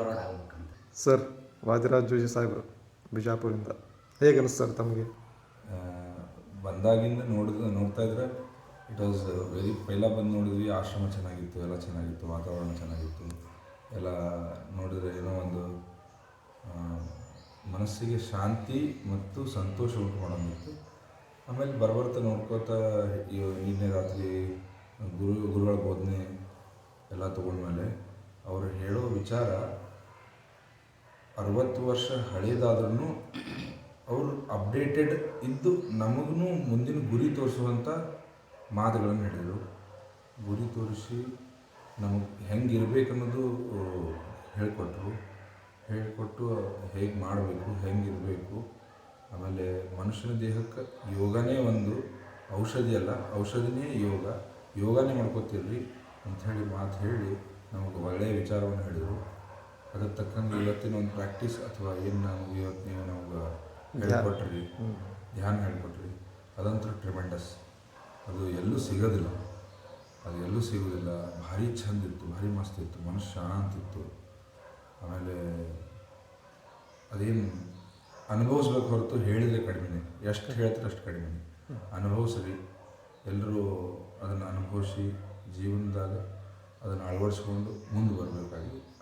Forward ಆಗ್ಬೇಕಂತ. Sir Vadiraj Joshi ಸಾಹೇಬರು ಬಿಜಾಪುರಿಂದ ಹೇಗೆ ಅನಿಸ್ತು ಸರ್ ತಮಗೆ? ಬಂದಾಗಿಂದ ನೋಡಿದ ನೋಡ್ತಾ ಇದ್ರೆ ಇಟ್ ವಾಸ್ ವೆರಿ ಪೈಲ ಬಂದು ನೋಡಿದ್ವಿ ಆಶ್ರಮ ಚೆನ್ನಾಗಿತ್ತು ಎಲ್ಲ ಚೆನ್ನಾಗಿತ್ತು ವಾತಾವರಣ ಚೆನ್ನಾಗಿತ್ತು. ಎಲ್ಲ ನೋಡಿದ್ರೆ ಏನೋ ಒಂದು ಮನಸ್ಸಿಗೆ ಶಾಂತಿ ಮತ್ತು ಸಂತೋಷ ಉಂಟು ಮಾಡೋಂಗಿತ್ತು ಆಮೇಲೆ ಬರ್ಬರ್ತಾ ನೋಡ್ಕೋತಾ ಈ ನಿನ್ನೆ ರಾತ್ರಿ ಗುರು ಗುರುಗಳ ಬೋಧನೆ ಎಲ್ಲ ತೊಗೊಂಡ್ಮೇಲೆ ಅವರು ಹೇಳೋ ವಿಚಾರ ಅರವತ್ತು ವರ್ಷ ಹಳೇದಾದ್ರೂ ಅವರು ಅಪ್ಡೇಟೆಡ್ ಇದ್ದು ನಮಗೂ ಮುಂದಿನ ಗುರಿ ತೋರಿಸುವಂಥ ಮಾತುಗಳನ್ನು ಹೇಳಿದರು. ಗುರಿ ತೋರಿಸಿ ನಮಗೆ ಹೆಂಗೆ ಇರಬೇಕನ್ನೋದು ಹೇಳಿಕೊಟ್ರು. ಹೇಳಿಕೊಟ್ಟು ಹೇಗೆ ಮಾಡಬೇಕು, ಹೆಂಗಿರಬೇಕು. ಆಮೇಲೆ ಮನುಷ್ಯನ ದೇಹಕ್ಕೆ ಯೋಗನೇ ಒಂದು ಔಷಧಿ ಅಲ್ಲ, ಔಷಧಿನೇ ಯೋಗ. ಯೋಗನೇ ಮಾಡ್ಕೋತಿರ್ರಿ ಅಂಥೇಳಿ ಮಾತು ಹೇಳಿ ನಮಗೆ ಒಳ್ಳೆಯ ವಿಚಾರವನ್ನು ಹೇಳಿದರು. ತಕ್ಕಂಗೆ ಇವತ್ತಿನ ಒಂದು ಪ್ರಾಕ್ಟೀಸ್ ಅಥವಾ ಏನು ನಾವು ಇವತ್ತು ನೀವು ನಮ್ಗೆ ಹೇಳ್ಕೊಟ್ರಿ ಧ್ಯಾನ ಹೇಳ್ಕೊಟ್ರಿ ಅದಂತೂ ಟ್ರಿಮೆಂಡಸ್ ಅದು ಎಲ್ಲೂ ಸಿಗೋದಿಲ್ಲ. ಅದು ಎಲ್ಲೂ ಸಿಗೋದಿಲ್ಲ. ಭಾರಿ ಚಂದಿತ್ತು ಭಾರಿ ಮಸ್ತ್ ಇತ್ತು ಮನಸ್ಸು ಶಾಂತ ಇತ್ತು. ಆಮೇಲೆ ಅದೇನು ಅನುಭವಿಸ್ಬೇಕು ಹೊರತು ಹೇಳಿದರೆ ಕಡಿಮೆನೆ. ಎಷ್ಟು ಹೇಳ್ತಾರೆ ಅಷ್ಟು ಕಡಿಮೆನೆ. ಅನುಭವಿಸ್ರಿ. ಎಲ್ಲರೂ ಅದನ್ನು ಅನುಭವಿಸಿ ಜೀವನದಾಗ ಅದನ್ನು ಅಳವಡಿಸ್ಕೊಂಡು ಮುಂದೆ ಬರಬೇಕಾಗಿ